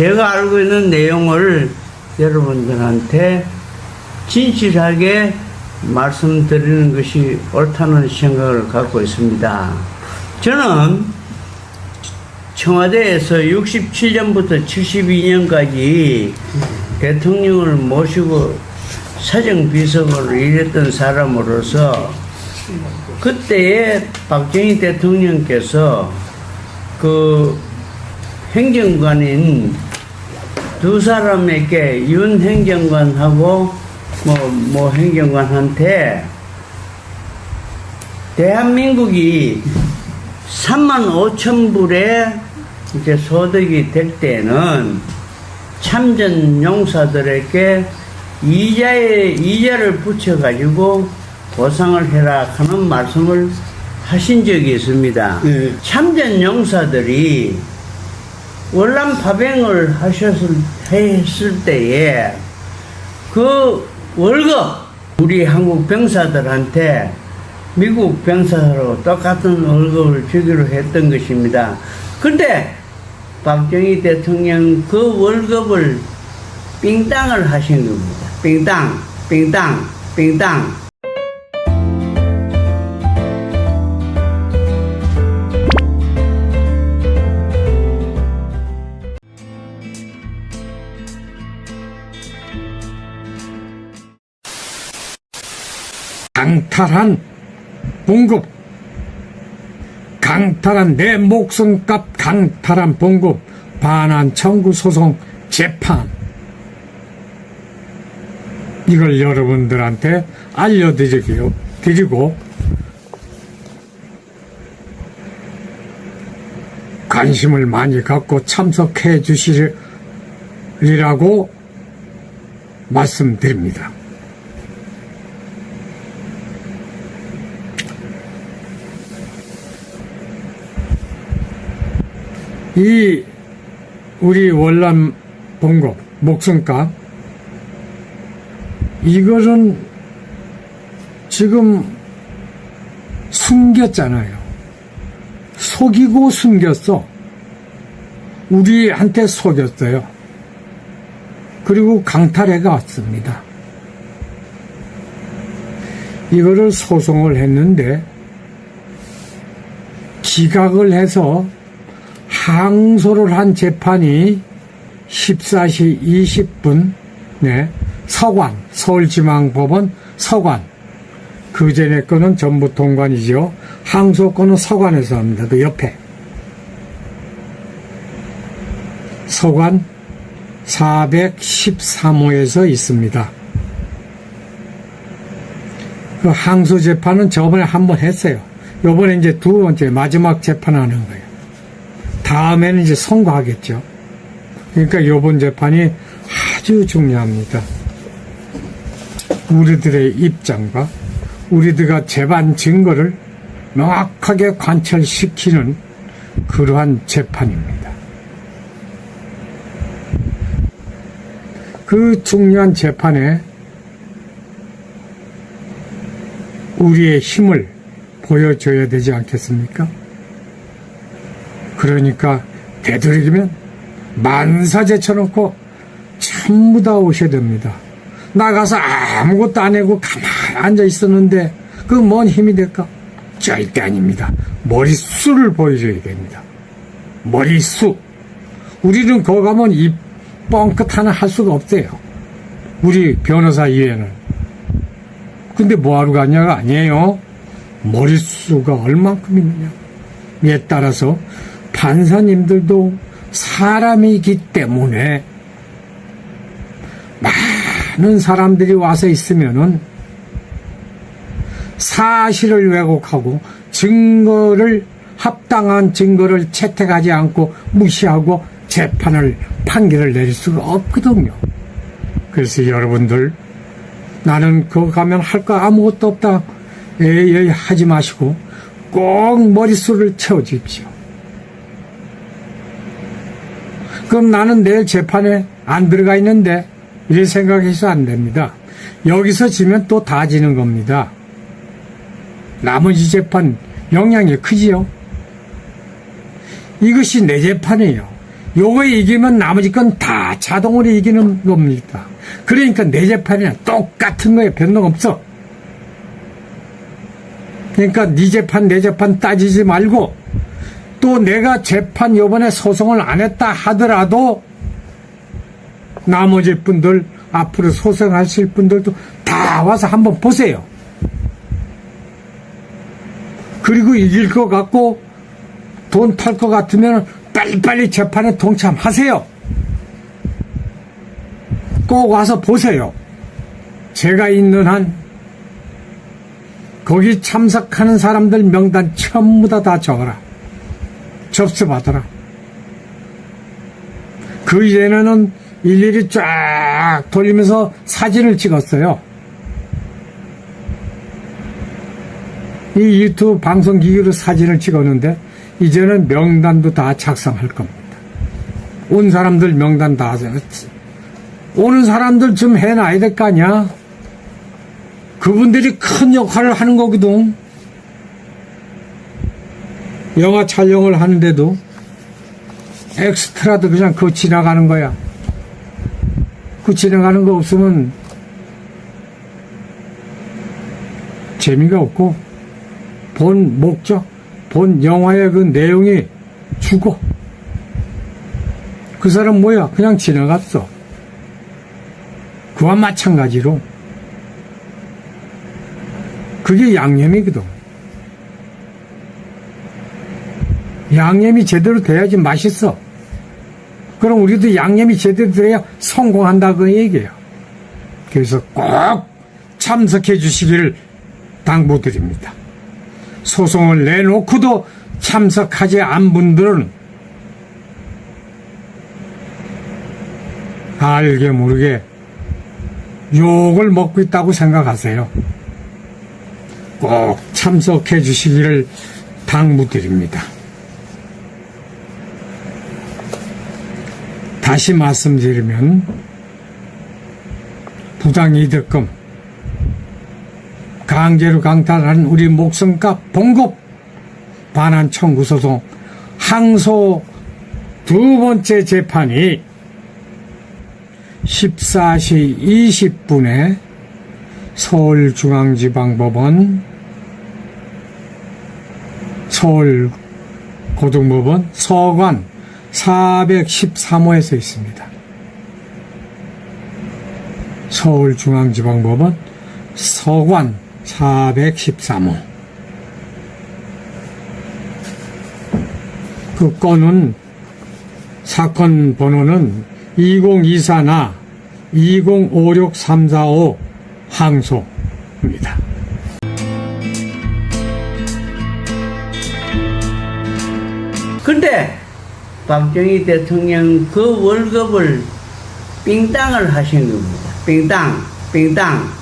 제가 알고 있는 내용을 여러분들한테 진실하게 말씀드리는 것이 옳다는 생각을 갖고 있습니다. 저는 청와대에서 67년부터 72년까지 대통령을 모시고 사정비서로 일했던 사람으로서 그때의 박정희 대통령께서 그 행정관인 두 사람에게 윤 행정관하고 뭐, 뭐 행정관한테 대한민국이 3만 5천 불의 이제 소득이 될 때는 참전 용사들에게 이자에 이자를 붙여 가지고 보상을 해라 하는 말씀을 하신 적이 있습니다. 네. 참전 용사들이 월남 파병을 하셨을 했을 때에 그 월급 우리 한국 병사들한테 미국 병사로 똑같은 월급을 주기로 했던 것입니다. 근데 박정희 대통령 그 월급을 삥땅을 하신 겁니다. 삥땅, 삥땅, 삥땅. 강탈한 봉급, 강탈한 내 목숨값 강탈한 봉급, 반환 청구 소송 재판. 이걸 여러분들한테 알려드리고, 드리고, 관심을 많이 갖고 참석해 주시리라고 말씀드립니다. 이 우리 월남 봉급 목숨값 이거는 지금 숨겼잖아요. 속이고 숨겼어. 우리한테 속였어요. 그리고 강탈해가 왔습니다. 이거를 소송을 했는데 기각을 해서 항소를 한 재판이 14시 20분 네, 서관 서울지방법원 서관 그 전에 거는 전부 통관이죠. 항소 건은 서관에서 합니다. 그 옆에 서관 413호에서 있습니다. 그 항소 재판은 저번에 한 번 했어요. 요번에 이제 두 번째 마지막 재판하는 거예요. 다음에는 이제 선고하겠죠. 그러니까 요번 재판이 아주 중요합니다. 우리들의 입장과 우리들과 재반 증거를 명확하게 관철시키는 그러한 재판입니다. 그 중요한 재판에 우리의 힘을 보여줘야 되지 않겠습니까? 그러니까 되도록이면 만사 제쳐놓고 전부 다 오셔야 됩니다. 나가서 아무것도 안 하고 가만히 앉아 있었는데 그 뭔 힘이 될까? 절대 아닙니다. 머릿수를 보여줘야 됩니다. 머릿수. 우리는 거기 가면 이 뻥끗 하나 할 수가 없어요. 우리 변호사 이외에는. 근데 뭐하러 갔냐가 아니에요. 머릿수가 얼만큼 있느냐. 에 따라서 판사님들도 사람이기 때문에 많은 사람들이 와서 있으면은 사실을 왜곡하고 증거를 합당한 증거를 채택하지 않고 무시하고 재판을 판결을 내릴 수가 없거든요. 그래서 여러분들 나는 그거 가면 할 거 아무것도 없다. 에이 하지 마시고 꼭 머릿수를 채워주십시오. 그럼 나는 내일 재판에 안 들어가 있는데 이런 생각해서 안 됩니다. 여기서 지면 또 다 지는 겁니다. 나머지 재판 영향이 크지요. 이것이 내 재판이에요. 요거 이기면 나머지 건 다 자동으로 이기는 겁니다. 그러니까 내 재판이랑 똑같은 거에 변동 없어. 그러니까 네 재판 내 재판 따지지 말고 또 내가 재판 요번에 소송을 안 했다 하더라도 나머지 분들 앞으로 소송하실 분들도 다 와서 한번 보세요. 그리고 이길 것 같고 돈 탈 것 같으면 빨리빨리 재판에 동참하세요. 꼭 와서 보세요. 제가 있는 한 거기 참석하는 사람들 명단 전부 다 다 적어라. 접수받아라. 그 이전에는 일일이 쫙 돌리면서 사진을 찍었어요. 이 유튜브 방송 기기로 사진을 찍었는데 이제는 명단도 다 작성할 겁니다. 온 사람들 명단 다 하지. 오는 사람들 좀 해놔야 될 거 아니야? 그분들이 큰 역할을 하는 거거든. 영화 촬영을 하는데도 엑스트라도 그냥 그거 지나가는 거야. 그 지나가는 거 없으면 재미가 없고 본 목적, 본 영화의 그 내용이 죽어. 그 사람 뭐야? 그냥 지나갔어. 그와 마찬가지로 그게 양념이거든. 양념이 제대로 돼야지 맛있어. 그럼 우리도 양념이 제대로 돼야 성공한다 그 얘기예요. 그래서 꼭 참석해 주시기를 당부드립니다. 소송을 내놓고도 참석하지 않은 분들은 알게 모르게 욕을 먹고 있다고 생각하세요. 꼭 참석해 주시기를 당부드립니다. 다시 말씀드리면 부당이득금 강제로 강탈한 우리 목숨값 봉급 반환 청구 소송 항소 두 번째 재판이 14시 20분에 서울중앙지방법원 서울고등법원 서관 413호에서 있습니다. 서울중앙지방법원 서관 413호. 그 건은 사건 번호는 2024나 2056345 항소입니다. 근데 박정희 대통령 그 월급을 빙땅을 하신 겁니다. 빙땅, 빙땅.